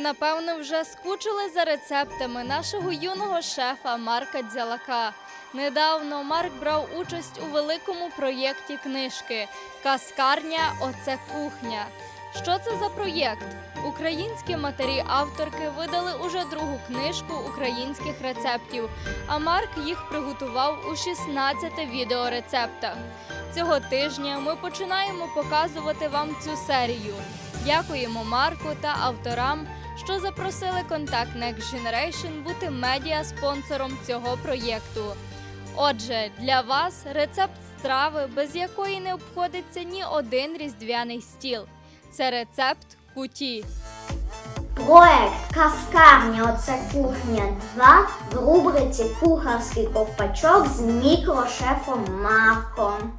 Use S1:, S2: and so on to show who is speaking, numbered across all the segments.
S1: Напевно вже скучили за рецептами нашого юного шефа Марка Дзялака. Недавно Марк брав участь у великому проєкті книжки Каскарня Оце кухня. Що це за проєкт? Українські матері авторки видали уже другу книжку українських рецептів, а Марк їх приготував у 16 відеорецептах. Цього тижня ми починаємо показувати вам цю серію. Дякуємо Марку та авторам, що запросили Contact Next Generation бути медіа-спонсором цього проєкту. Отже, для вас рецепт страви, без якої не обходиться ні один різдвяний стіл. Це рецепт куті.
S2: Проект Каскарня Оце кухня 2 в рубриці Кухарський ковпачок з мікрошефом Марком.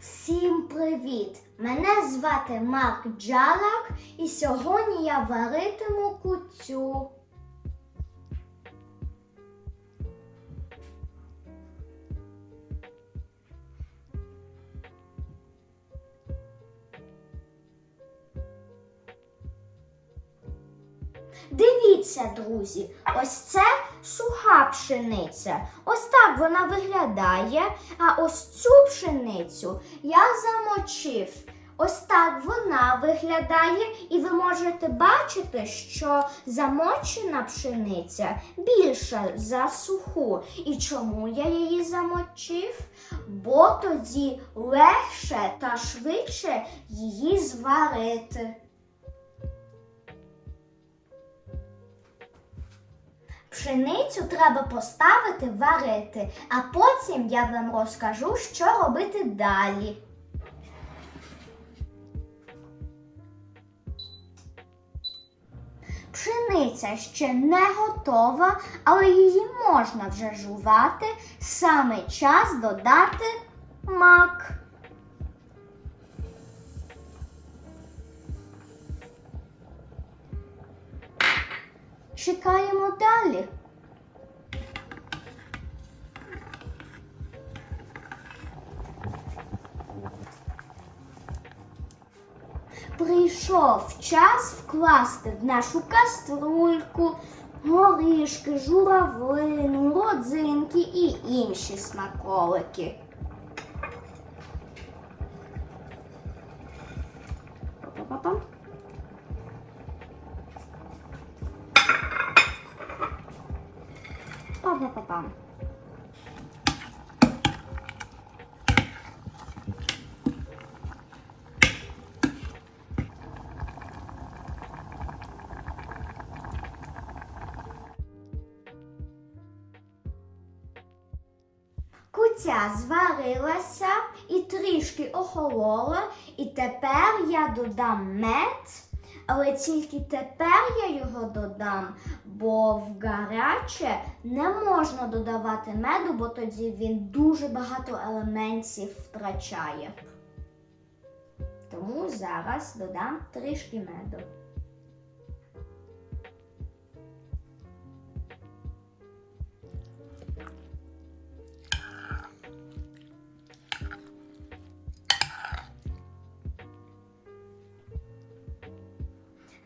S2: Всім привіт! Мене звати Марк Джалак, і сьогодні я варитиму кутю. Дивіться, друзі, ось це суха пшениця. Ось так вона виглядає. А ось цю пшеницю я замочив. Ось так вона виглядає, і ви можете бачити, що замочена пшениця більша за суху. І чому я її замочив? Бо тоді легше та швидше її зварити. Пшеницю треба поставити варити, а потім я вам розкажу, що робити далі. Пшениця ще не готова, але її можна вже жувати. Саме час додати мак. Чекаємо далі. Прийшов час вкласти в нашу каструльку горішки, журавлину, родзинки і інші смаколики. Па-па-па-пам. Па-па-па-пам. Куця зварилася і трішки охолола, і тепер я додам мед, але тільки тепер я його додам, бо в гаряче не можна додавати меду, бо тоді він дуже багато елементів втрачає. Тому зараз додам трішки меду.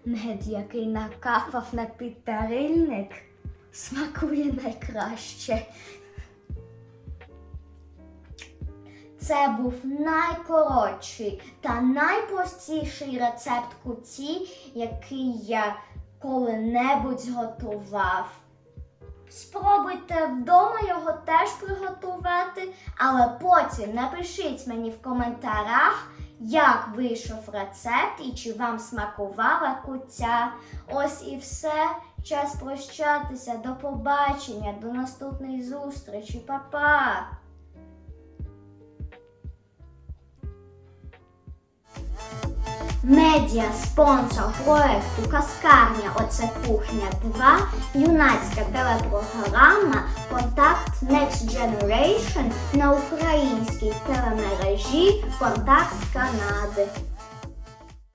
S2: Мед, який накапав на підтарильник, смакує найкраще. Це був найкоротший та найпростіший рецепт куті, який я коли-небудь готував. Спробуйте вдома його теж приготувати, але потім напишіть мені в коментарях, як вийшов рецепт і чи вам смакувала куця. Ось і все. Час прощатися. До побачення, до наступної зустрічі, Па-па! Медіа спонсор проекту Каскарня Оце кухня 2, юнацька телепрограма Контакт Next Generation на українській телемережі Контакт Канади.